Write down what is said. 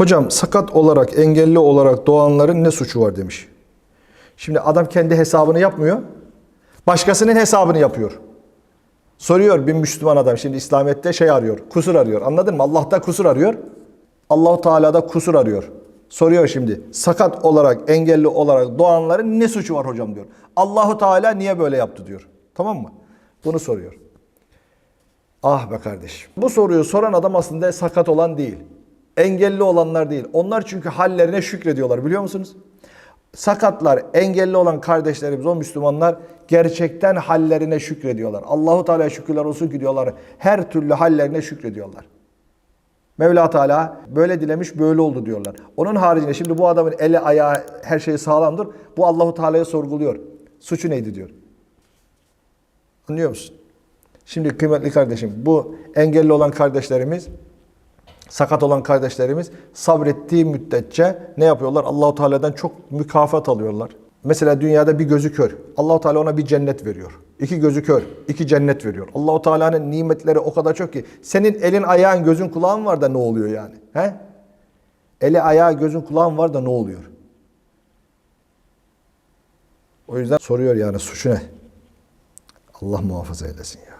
Hocam sakat olarak, engelli olarak doğanların ne suçu var demiş. Şimdi adam kendi hesabını yapmıyor. Başkasının hesabını yapıyor. Soruyor bir Müslüman adam şimdi İslamiyet'te şey arıyor. Kusur arıyor. Anladın mı? Allah'ta kusur arıyor. Allahu Teala'da kusur arıyor. Soruyor şimdi. Sakat olarak, engelli olarak doğanların ne suçu var hocam diyor. Allahu Teala niye böyle yaptı diyor. Tamam mı? Bunu soruyor. Ah be kardeşim. Bu soruyu soran adam aslında sakat olan değil. Engelli olanlar değil. Onlar çünkü hallerine şükrediyorlar biliyor musunuz? Sakatlar, engelli olan kardeşlerimiz, o Müslümanlar gerçekten hallerine şükrediyorlar. Allahu Teala'ya şükürler olsun ki diyorlar. Her türlü hallerine şükrediyorlar. Mevla Teala böyle dilemiş, böyle oldu diyorlar. Onun haricinde şimdi bu adamın eli, ayağı, her şeyi sağlamdır. Bu Allahu Teala'ya sorguluyor. Suçu neydi diyor. Anlıyor musun? Şimdi kıymetli kardeşim bu engelli olan kardeşlerimiz sakat olan kardeşlerimiz sabrettiği müddetçe ne yapıyorlar? Allahu Teala'dan çok mükafat alıyorlar. Mesela dünyada bir gözü kör. Allahu Teala ona bir cennet veriyor. İki gözü kör, iki cennet veriyor. Allahu Teala'nın nimetleri o kadar çok ki senin elin, ayağın, gözün, kulağın var da ne oluyor yani? He? Eli, ayağı, gözün, kulağın var da ne oluyor? O yüzden soruyor yani suçu ne? Allah muhafaza eylesin ya.